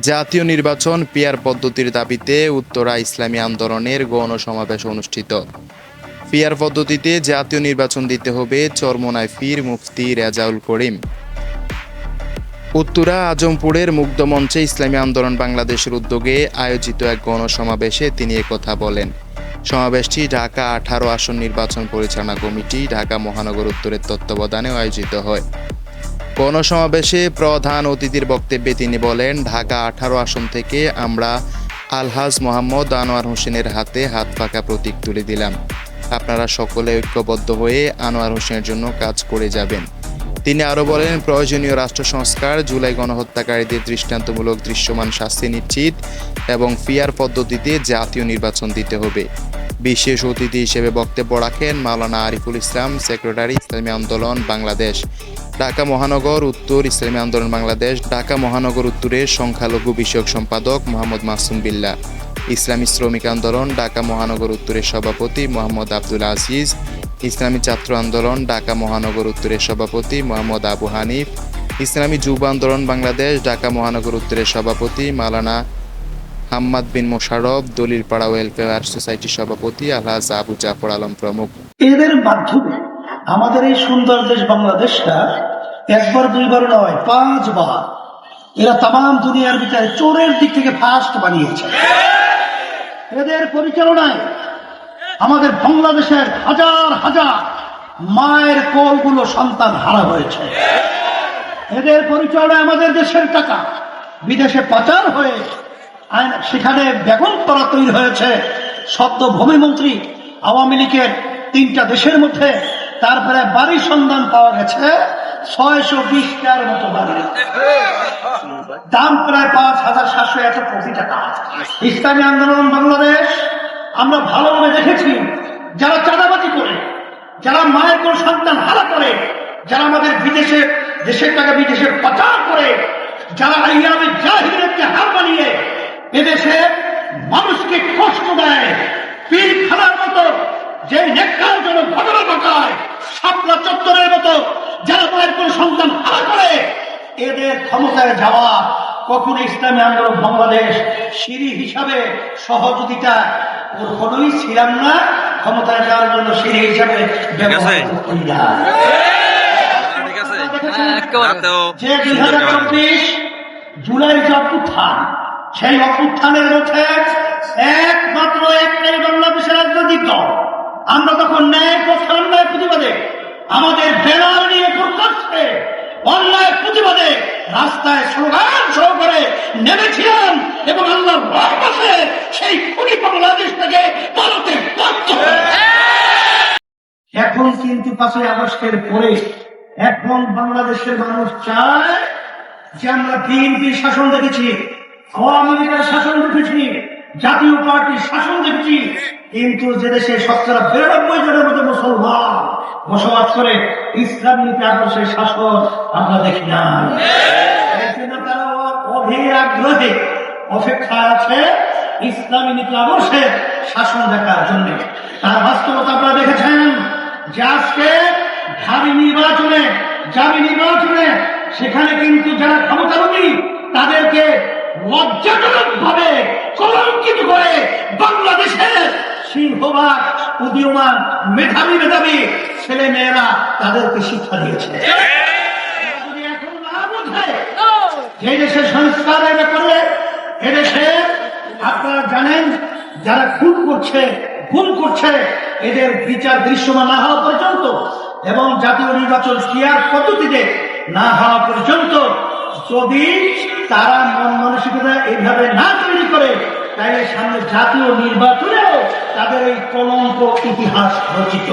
জাতীয় নির্বাচন পিয়ার পদ্ধতির দাবিতে উত্তরা ইসলামী আন্দোলনের গণ সমাবেশ অনুষ্ঠিত। পিয়ার পদ্ধতিতে জাতীয় নির্বাচন দিতে হবে চরমোনায় ফির মুফতি রেজাউল করিম। উত্তরা আজমপুরের মুগ্ধ মঞ্চে ইসলামী আন্দোলন বাংলাদেশের উদ্যোগে আয়োজিত এক গণসমাবেশে তিনি একথা বলেন। সমাবেশটি ঢাকা আঠারো আসন নির্বাচন পরিচালনা কমিটি ঢাকা মহানগর উত্তরের তত্ত্বাবধানে আয়োজিত হয়। গণসমাবেশে প্রধান অতিথির বক্তব্যে তিনি বলেন, ঢাকা আঠারো আসন থেকে আমরা আলহাজ মোহাম্মদ আনোয়ার হোসেনের হাতে হাত পাকা প্রতীক তুলে দিলাম। আপনারা সকলে ঐক্যবদ্ধ হয়ে আনোয়ার হোসেনের জন্য কাজ করে যাবেন। তিনি আরও বলেন, প্রয়োজনীয় রাষ্ট্র সংস্কার, জুলাই গণহত্যাকারীদের দৃষ্টান্তমূলক দৃশ্যমান শাস্তি নিশ্চিত এবং ফিয়ার পদ্ধতিতে জাতীয় নির্বাচন দিতে হবে। বিশেষ অতিথি হিসেবে বক্তব্য রাখেন মাওলানা আরিফুল ইসলাম, সেক্রেটারি ইসলামী আন্দোলন, বাংলাদেশ। ঢাকা মহানগর উত্তর ইসলামী আন্দোলন বাংলাদেশ, ঢাকা মহানগর উত্তরের সংখ্যালঘু বিষয়ক সম্পাদক মোহাম্মদ মাসুম বিল্লা, ইসলামী শ্রমিক আন্দোলন, ঢাকা মহানগর উত্তরের সভাপতি মোহাম্মদ আব্দুল আজিজ, ইসলামী ছাত্র আন্দোলন, ঢাকা মহানগর উত্তরের সভাপতি মোহাম্মদ আবু হানিফ, ইসলামী যুব আন্দোলন বাংলাদেশ, ঢাকা মহানগর উত্তরের সভাপতি মালানা হাম্মাদ বিন মোশারফ দলিলপাড়া ওয়েলফেয়ার সোসাইটির সভাপতি আলহাজ আবু জাফর আলম প্রমুখ। এদের মাধ্যমে আমাদের এই সুন্দর দেশ বাংলাদেশটা একবার, দুইবার নয়, পাঁচবার। এরা তাম দুনিয়ার ভিতরে চোরের দিক থেকে ফার্স্ট বানিয়েছে। এদের পরিচালনায় আমাদের বাংলাদেশের হাজার হাজার মায়ের কলগুলো সন্তান হারা হয়েছে। এদের পরিচালনায় আমাদের দেশের টাকা বিদেশে পাচার হয়ে সেখানে বেগম করা তৈরি হয়েছে। সদ্য ভূমিমন্ত্রী আওয়ামী লীগের তিনটা দেশের মধ্যে তারপরে বাড়ির সন্ধান পাওয়া গেছে, ছয়শো বিশটার মতো বাড়ি দাম প্রায় পাঁচ হাজার সাতশো এত কোটি টাকা। ইসলামী আন্দোলন বাংলাদেশ, আমরা ভালোভাবে দেখেছি, যারা চাঁদাবাজি করে, যারা মায়ের কোন সন্তান হারা করে, যারা আমাদের বিদেশে, দেশের টাকা বিদেশে পাচার করে, যারা আইয়ামের জাহিরকে হার বানিয়ে এদেশে মানুষকে কষ্ট দেয় পীর খানার মতো যে নেককার জন্য ঘটনা ঘটায় শাপলা চত্বরের মতো যারা মায়ের কোন সন্তান হারা করে এদের ক্ষমতায় যাওয়া কখনো ইসলামী আন্দোলন বাংলাদেশ সিঁড়ি হিসাবে সহযোগিতা কখনোই ছিলাম না ক্ষমতায় যাওয়ার জন্য সিঁড়ি হিসাবে ব্যবহার করি না। রাতেও যে দুই হাজার চব্বিশ জুলাই যে অভ্যুত্থান সেই অভ্যুত্থানের মধ্যে একমাত্র একটাই বাংলাদেশের রাজনৈতিক দল। আমরা তখন ন্যায় প্রতিবাদে আমাদের ব্যানার নিয়ে প্রকাশ্যে অন্যায় প্রতিবাদে রাস্তায় স্লোগান সহ করে নেমেছিলাম এবং আল্লাহ রহমতে সেই খুনি বাংলাদেশ থেকে ভারতে এখন কিন্তু পাঁচই আগস্টের পরে এখন বাংলাদেশের মানুষ চায় যে আমরা বিএনপির শাসন দেখেছি, আওয়ামী লীগের শাসন দেখেছি, জাতীয় পার্টির শাসন দেখেছি। কিন্তু যে দেশে শতকরা বিরানব্বই জনের মতো মুসলমান বসবাস করে ইসলাম নীতি আদর্শের শাসন আমরা দেখি না। অপেক্ষা আছে ইসলামী নীতি আদর্শের শাসন দেখার জন্য। তার বাস্তবতা আপনারা দেখেছেন যে আজকে ভাবি নির্বাচনে, জামি নির্বাচনে সেখানে কিন্তু যারা ক্ষমতাবাদী তাদেরকে লজ্জাজনক ভাবে কলঙ্কিত করে বাংলাদেশের সিংহবাগ উদীয়মান, মেধাবী মেধাবী ছেলে মেয়েরা তাদেরকে শিক্ষা দিয়েছে। যে দেশে সংস্কারের ব্যাপারে এদেশে আপনারা জানেন যারা খুন করছে খুন করছে এদের বিচার দৃশ্যমান না হওয়া পর্যন্ত এবং জাতীয় নির্বাচন ক্রিয়ার পদ্ধতিতে না হওয়া পর্যন্ত যদি তারা মন মানসিকতা এইভাবে না তৈরি করে তাহলে সামনে জাতীয় নির্বাচনেও তাদের এই কলঙ্ক ইতিহাস রচিত।